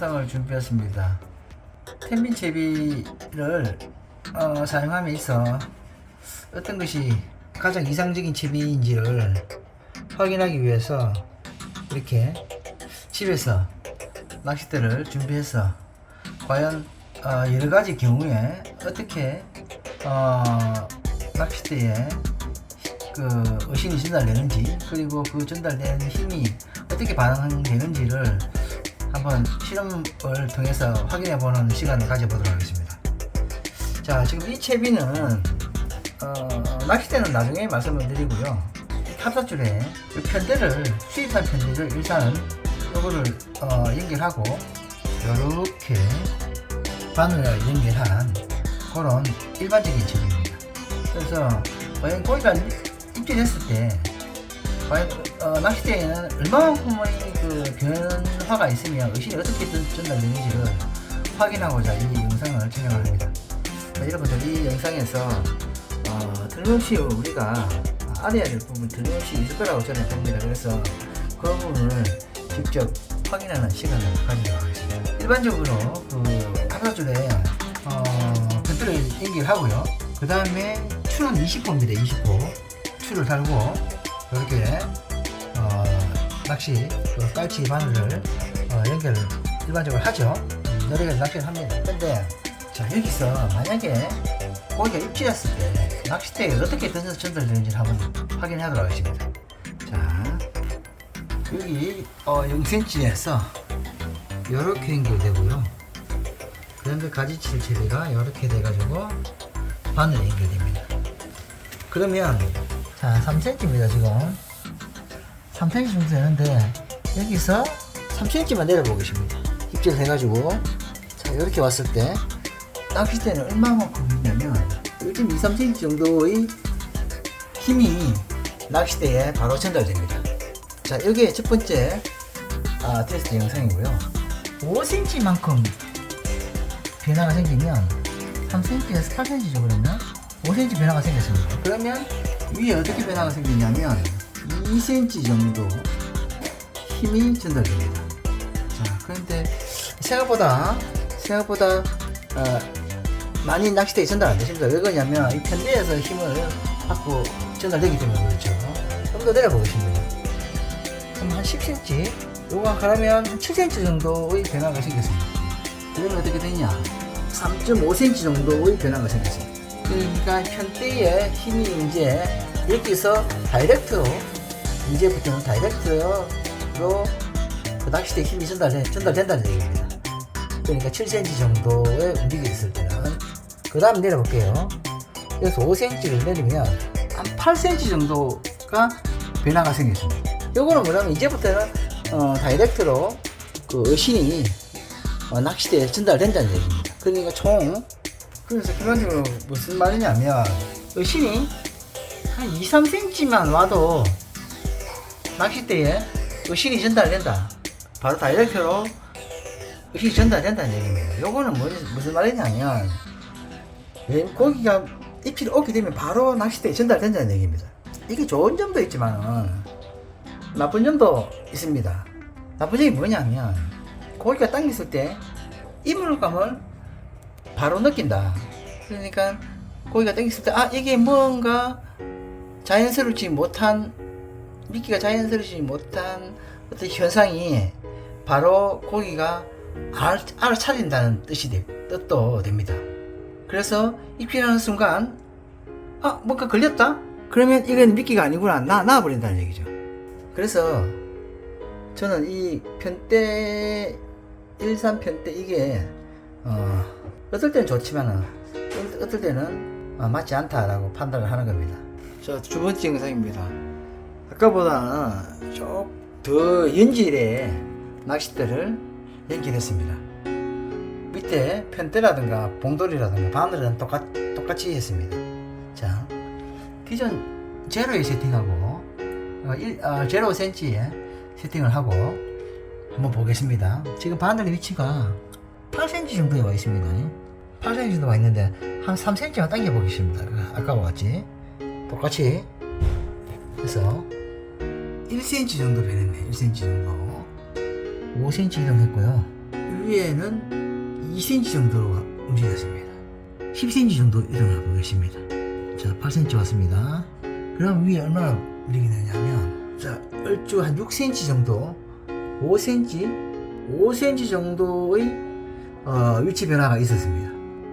영상을 준비했습니다. 텐빈 채비를 어, 사용함에 있어 어떤 것이 가장 이상적인 채비인지를 확인하기 위해서 이렇게 집에서 낚싯대를 준비해서 과연 어, 여러 가지 경우에 어떻게 어, 낚싯대에 그 어신이 전달되는지 그리고 그 전달되는 힘이 어떻게 반응되는지를 한번 실험을 통해서 확인해 보는 시간을 가져보도록 하겠습니다. 자 지금 이 채비는 어, 낚싯대는 나중에 말씀을 드리고요. 탑사줄에 이 편대를 수입한 편대를 일단 요거를 어, 연결하고 요렇게 바늘을 연결한 그런 일반적인 채비입니다. 그래서 과연 고기가 입질했을 때 과연 어, 낚싯대에는 얼마만큼의 그 변화가 있으면 의식이 어떻게 전- 전달되는지를 확인하고자 이 영상을 촬영을 합니다. 자, 여러분들 이 영상에서 어, 틀림없이 우리가 알아야 될 부분 틀림없이 있을 거라고 저는 봅니다. 그래서 그 부분을 직접 확인하는 시간을 가지도록 하겠습니다. 일반적으로 그 탑사줄에 어, 배터를 연결하고요. 그 다음에 추는 20호입니다. 20호. 추를 달고 이렇게 어, 낚시 그 깔치 바늘을 어, 연결 일반적으로 하죠. 음, 여러 가지 낚시를 합니다. 근데 자 여기서 만약에 고기가 입질했을 때 낚싯대에 어떻게 던져서 전달되는지 한번 확인하도록 하겠습니다. 자 여기 어, 0cm에서 이렇게 연결되고요. 그 다음에 가지칠 채비가 이렇게 돼가지고 바늘 연결됩니다. 그러면 자 3cm입니다 지금 3cm 정도 되는데 여기서 3cm만 내려보겠습니다. 입질 해가지고 자 이렇게 왔을 때 낚싯대는 얼마만큼 있냐면 요즘 2, 3cm 정도의 힘이 낚싯대에 바로 전달됩니다. 자 여기에 첫 번째 아, 테스트 영상이고요. 5cm만큼 변화가 생기면 3cm에서 8cm 정도면 5cm 변화가 생겼습니다. 그러면 위에 어떻게 변화가 생기냐면 2cm 정도 힘이 전달됩니다. 자, 그런데 생각보다 생각보다 어, 많이 낚싯대에 전달 안 되십니다. 왜 그러냐면 이 편대에서 힘을 받고 전달되기 때문에 그렇죠. 좀 더 내려보겠습니다. 그럼 한 10cm, 요거 가려면 한 7cm 정도의 변화가 생겼습니다. 그러면 어떻게 되냐? 3.5cm 정도의 변화가 생겼습니다. 그러니까 편대의 힘이 이제 여기서 다이렉트로 이제부터는 다이렉트로 그 낚싯대 힘이 전달 전달된다는 얘기입니다. 그러니까 7cm 정도의 움직임이 있을 때는 그 다음 내려볼게요. 그래서 5cm를 내리면 한 8cm 정도가 변화가 생겼습니다. 요거는 뭐냐면 이제부터는 어, 다이렉트로 그 어신이 어, 낚싯대에 전달된다는 얘기입니다. 그러니까 총 그래서 그런 무슨 말이냐면 어신이 한 2, 3cm만 와도 낚싯대에 어신이 전달된다. 바로 다이렉트로 어신이 전달된다는 얘기입니다. 요거는 뭐, 무슨 말이냐면 왜 고기가 입질이 오게 되면 바로 낚싯대에 전달된다는 얘기입니다. 이게 좋은 점도 있지만 나쁜 점도 있습니다. 나쁜 점이 뭐냐면 고기가 당겼을 때 이물감을 바로 느낀다. 그러니까 고기가 당겼을 때 아 이게 뭔가 자연스럽지 못한 미끼가 자연스럽지 못한 어떤 현상이 바로 고기가 알, 알아차린다는 뜻이 되, 뜻도 됩니다. 그래서 입질하는 순간 아 뭔가 걸렸다? 그러면 이건 미끼가 아니구나 나 나와버린다는 얘기죠. 그래서 저는 이 편대 일산 편대 이게 어, 어떨 때는 좋지만은 어- 어떨 때는 어, 맞지 않다라고 판단을 하는 겁니다. 자, 두 번째 영상입니다. 아까보다는 좀 더 연질의 낚싯대를 연결했습니다. 밑에 편대라든가 봉돌이라든가 바늘은 똑같, 똑같이 했습니다. 자, 기존 제로에 세팅하고 어, 1, 어, 0cm에 세팅을 하고 한번 보겠습니다. 지금 바늘의 위치가 8cm 정도에 와 있습니다. 8cm 정도 와 있는데 한 3cm만 당겨 보겠습니다. 아까와 같이 똑같이 해서 1cm 정도 변했네. 1cm 정도. 5cm 이동했고요. 위에는 2cm 정도로 움직였습니다. 10cm 정도 일어나 보겠습니다. 자, 8cm 왔습니다. 그럼 위에 얼마나 움직이느냐면, 자, 얼추 한 6cm 정도, 5cm, 5cm 정도의 어, 위치 변화가 있었습니다.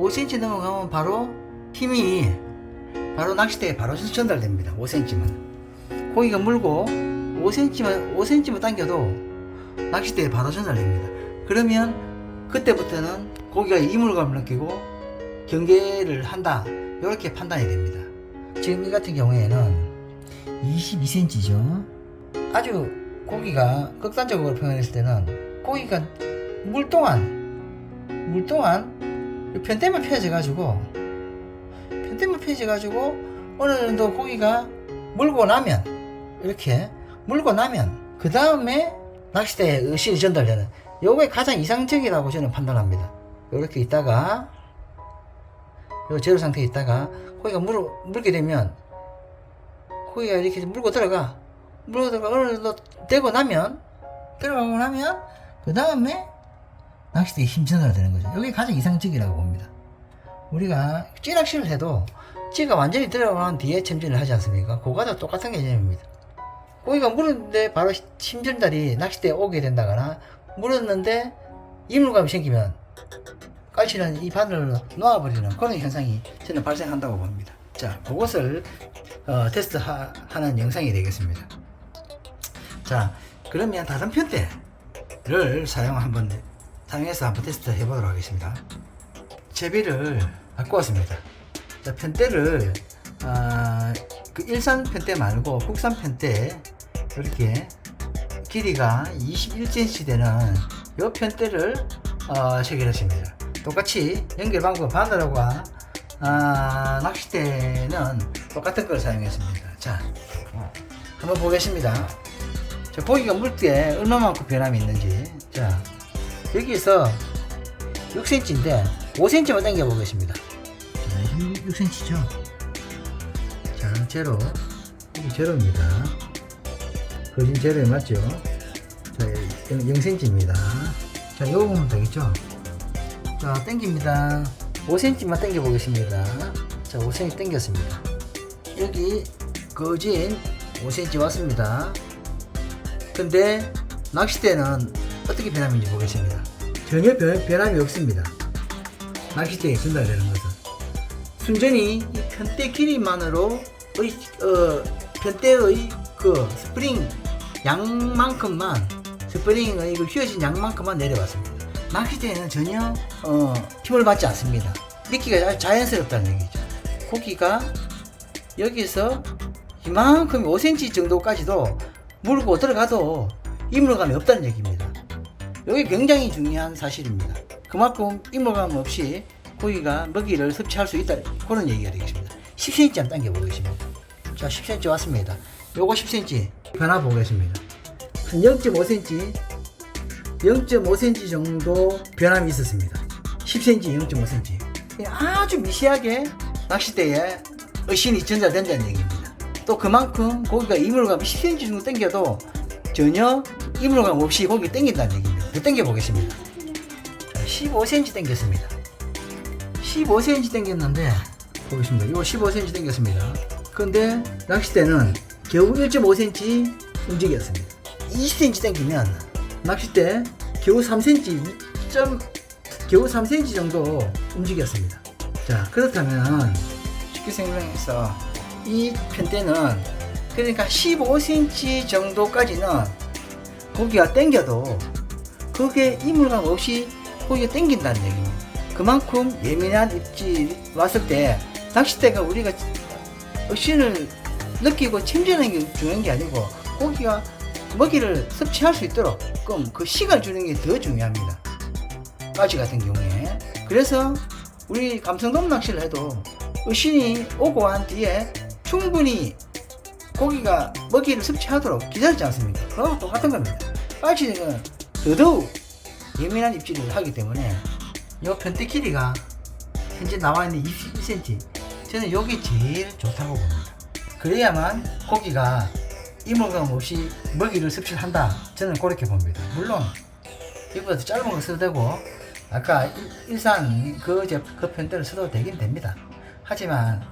5cm 넘어가면 바로 힘이 바로 낚싯대에 바로 전달됩니다. 5cm만. 고기가 물고 5cm만 5cm만 당겨도 낚싯대에 바로 전달됩니다. 그러면 그때부터는 고기가 이물감을 느끼고 경계를 한다. 이렇게 판단이 됩니다. 지금 이 같은 경우에는 22cm죠. 아주 고기가 극단적으로 표현했을 때는 고기가 물 동안 물 동안 편대만 펴져 가지고 편대만 펴져 가지고 어느 정도 고기가 물고 나면 이렇게 물고 나면 그 다음에 낚싯대에 의실이 전달되는 요게 가장 이상적이라고 저는 판단합니다. 이렇게 있다가 요 제로 상태에 있다가 고기가 물, 물게 되면 고기가 이렇게 물고 들어가 물고 들어가 어느 정도 되고 나면 들어가고 나면 그 다음에 낚싯대에 힘 전달되는 거죠. 이게 가장 이상적이라고 봅니다. 우리가 찌낚시를 해도 찌가 완전히 들어간 뒤에 챔질을 하지 않습니까? 그거도 똑같은 개념입니다. 고기가 물었는데 바로 힘 전달이 낚싯대에 오게 된다거나 물었는데 이물감이 생기면 깔치는 이 바늘로 놓아버리는 그런 현상이 저는 발생한다고 봅니다. 자, 그것을 어, 테스트 하, 는 영상이 되겠습니다. 자, 그러면 다른 편대를 사용 한번 사용해서 한번 테스트 해보도록 하겠습니다. 제비를 갖고 왔습니다. 자, 편대를 아, 그 일산 편대 말고 국산 편대 이렇게 길이가 21cm 되는 이 편대를 어, 체결했습니다. 똑같이 연결 방법 바늘과 아, 낚싯대는 똑같은 걸 사용했습니다. 자, 한번 보겠습니다. 자, 물때 얼마만큼 변함이 있는지. 자, 여기서 6cm인데 5cm만 당겨 보겠습니다. 자, 6cm죠. 자, 제로. 이게 제로입니다. 거진 제로에 맞죠? 자, 0cm입니다. 자, 요거 보면 되겠죠? 자, 당깁니다. 5cm만 당겨 보겠습니다. 자, 5cm 당겼습니다. 여기 거진 5cm 왔습니다. 근데 낚싯대는 어떻게 변함인지 보겠습니다. 전혀 변, 변함이 없습니다. 낚싯대에 전달되는 것은. 순전히 이 편대 길이만으로 의, 어, 편대의 그 스프링 양만큼만 스프링의 그 휘어진 양만큼만 내려왔습니다. 낚싯대에는 전혀 어, 힘을 받지 않습니다. 미끼가 자연스럽다는 얘기죠. 고기가 여기서 이만큼 5cm 정도까지도 물고 들어가도 이물감이 없다는 얘기입니다. 이게 굉장히 중요한 사실입니다. 그만큼 이물감 없이 고기가 먹이를 섭취할 수 있다 그런 얘기가 되겠습니다. 10cm 한번 당겨 보겠습니다. 자 10cm 왔습니다. 요거 10cm 변화 보겠습니다. 한 0.5cm 0.5cm 정도 변함이 있었습니다. 10cm, 0.5cm. 아주 미세하게 낚싯대에 의신이 전달된다는 얘기입니다. 또 그만큼 고기가 이물감이 10cm 정도 당겨도 전혀 이물감 없이 고기 당긴다는 얘기입니다. 더 당겨 보겠습니다. 15cm 당겼습니다. 15cm 당겼는데 보겠습니다. 이거 15cm 당겼습니다. 근데 낚싯대는 겨우 1.5cm 움직였습니다. 20cm 당기면 낚싯대 겨우 3cm, 2점, 겨우 3cm 정도 움직였습니다. 자, 그렇다면 쉽게 생각해서 이 편대는 그러니까 15cm 정도까지는 고기가 당겨도 그게 이물감 없이 고기가 당긴다는 얘기입니다. 그만큼 예민한 입질이 왔을 때 낚싯대가 우리가 어신을 느끼고 침전하는 게 중요한 게 아니고 고기가 먹이를 섭취할 수 있도록 그럼 그 시간 주는 게 더 중요합니다. 까지 같은 경우에 그래서 우리 감성돔 낚시를 해도 의신이 오고 한 뒤에 충분히 고기가 먹이를 섭취하도록 기다리지 않습니까? 그거랑 똑같은 겁니다. 까지는 더더욱 예민한 입질을 하기 때문에 이 편대 길이가 현재 나와 있는 21cm 저는 이게 제일 좋다고 봅니다. 그래야만 고기가 이물감 없이 먹이를 섭취한다. 저는 그렇게 봅니다. 물론 이보다 더 짧은 거 써도 되고 아까 일- 일산 그, 제- 그 편대로 써도 되긴 됩니다. 하지만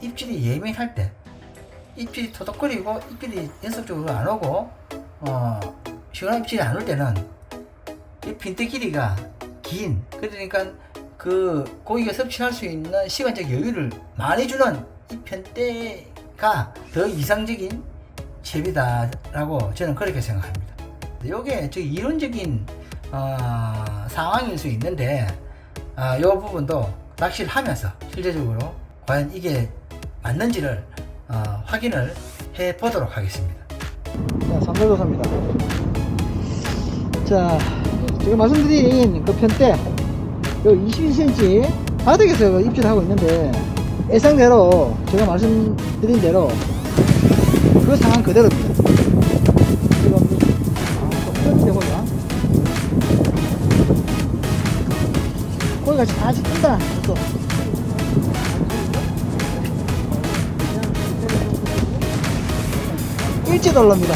입질이 예민할 때 입질이 토독거리고 입질이 연속적으로 안 오고 어, 시원한 입질이 안 올 때는 이 핀대 길이가 긴 그러니까 그 고기가 섭취할 수 있는 시간적 여유를 많이 주는 이 편대가 더 이상적인 채비다라고 저는 그렇게 생각합니다. 요게 저 이론적인 어, 상황일 수 있는데 아, 요 부분도 낚시를 하면서 실제적으로 과연 이게 맞는지를 어, 확인을 해 보도록 하겠습니다. 자, 삼물도사입니다. 자, 제가 말씀드린 그 편대 요 22cm 바닥에서 그 입질하고 있는데 예상대로 제가 말씀드린 대로 그 상황 그대로입니다. 지금 아, 좀 되보냐? 거기가 다 찐다. 또. 올라옵니다.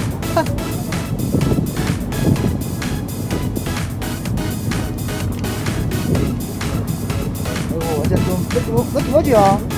아이고, 어제 좀, 느낌, 느낌 오지요?